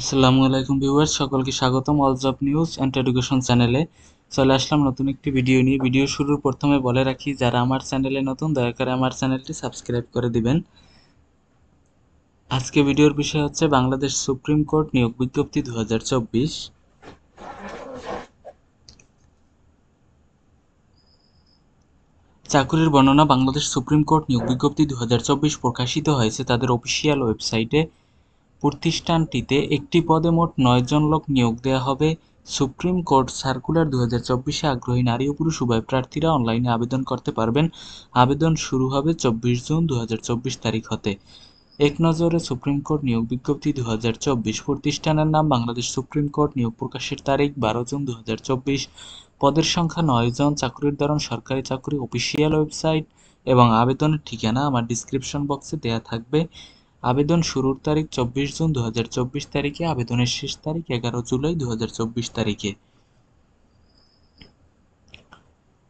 আসসালামু আলাইকুম ভিউয়ার্স, সকলকে স্বাগতম all job news and education চ্যানেলে। চলে আসলাম নতুন একটি ভিডিও নিয়ে। ভিডিও শুরুর প্রথমে বলে রাখি, যারা আমার চ্যানেলে নতুন, দয়া করে আমার চ্যানেলটি সাবস্ক্রাইব করে দিবেন। আজকে ভিডিওর বিষয় হচ্ছে বাংলাদেশ সুপ্রিম কোর্ট নিয়োগ বিজ্ঞপ্তি দু হাজার চব্বিশ। চাকুরির বর্ণনা, বাংলাদেশ সুপ্রিম কোর্ট নিয়োগ বিজ্ঞপ্তি দু হাজার চব্বিশ প্রকাশিত হয়েছে তাদের অফিসিয়াল ওয়েবসাইটে। প্রতিষ্ঠানটিতে একটি পদে মোট নয় জন লোক নিয়োগ দেওয়া হবে। সুপ্রিম কোর্ট সার্কুলার দু হাজার চব্বিশে আগ্রহী নারী ও পুরুষ উভয় প্রার্থীরা অনলাইনে আবেদন করতে পারবেন। আবেদন শুরু হবে চব্বিশ জুন দু হাজার চব্বিশ তারিখ হতে। এক নজরে সুপ্রিম কোর্ট নিয়োগ বিজ্ঞপ্তি দু হাজার চব্বিশ প্রতিষ্ঠানের নাম বাংলাদেশ সুপ্রিম কোর্ট নিয়োগ প্রকাশের তারিখ বারো জুন দু হাজার চব্বিশ। পদের সংখ্যা নয় জন, চাকরির ধরন সরকারি চাকরি, অফিসিয়াল ওয়েবসাইট এবং আবেদনের ঠিকানা আমার ডিসক্রিপশন বক্সে দেয়া থাকবে। আবেদন শুরুর তারিখ চব্বিশ জুন দু হাজার চব্বিশ তারিখে, আবেদনের শেষ তারিখ এগারো জুলাই দু হাজার চব্বিশ তারিখে।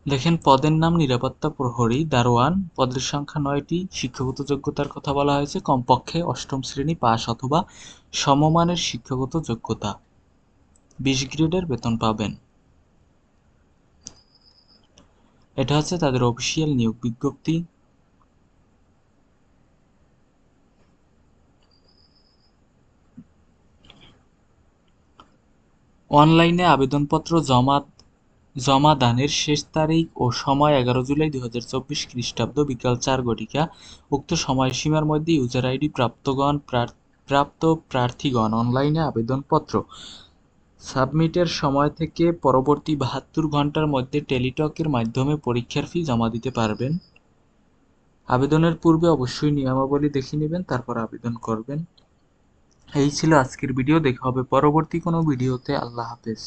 দেখেন, পদের নাম নিরাপত্তা প্রহরী দারোয়ান। পদের সংখ্যা নয়টি। শিক্ষাগত যোগ্যতার কথা বলা হয়েছে। কমপক্ষে অষ্টম শ্রেণি পাস অথবা সমমানের শিক্ষাগত যোগ্যতা। বিশ গ্রেডের বেতন পাবেন। এটা হচ্ছে তাদের অফিসিয়াল নিয়োগ বিজ্ঞপ্তি। অনলাইনে আবেদনপত্র জমা জমা দানের শেষ তারিখ ও সময় এগারো জুলাই দু হাজার চব্বিশ খ্রিস্টাব্দ বিকাল চার ঘটিকা। উক্ত সময়সীমার মধ্যে ইউজার আইডি প্রাপ্তগণ প্রাপ্ত প্রার্থীগণ অনলাইনে আবেদনপত্র। সাবমিটের সময় থেকে পরবর্তী বাহাত্তর ঘণ্টার মধ্যে টেলিটকের মাধ্যমে পরীক্ষার ফি জমা দিতে পারবেন। আবেদনের পূর্বে অবশ্যই নিয়মাবলী দেখে নেবেন, তারপর আবেদন করবেন। এই ছিল আজকের ভিডিও দেখা হবে পরবর্তী কোনো ভিডিওতে আল্লাহ হাফেজ।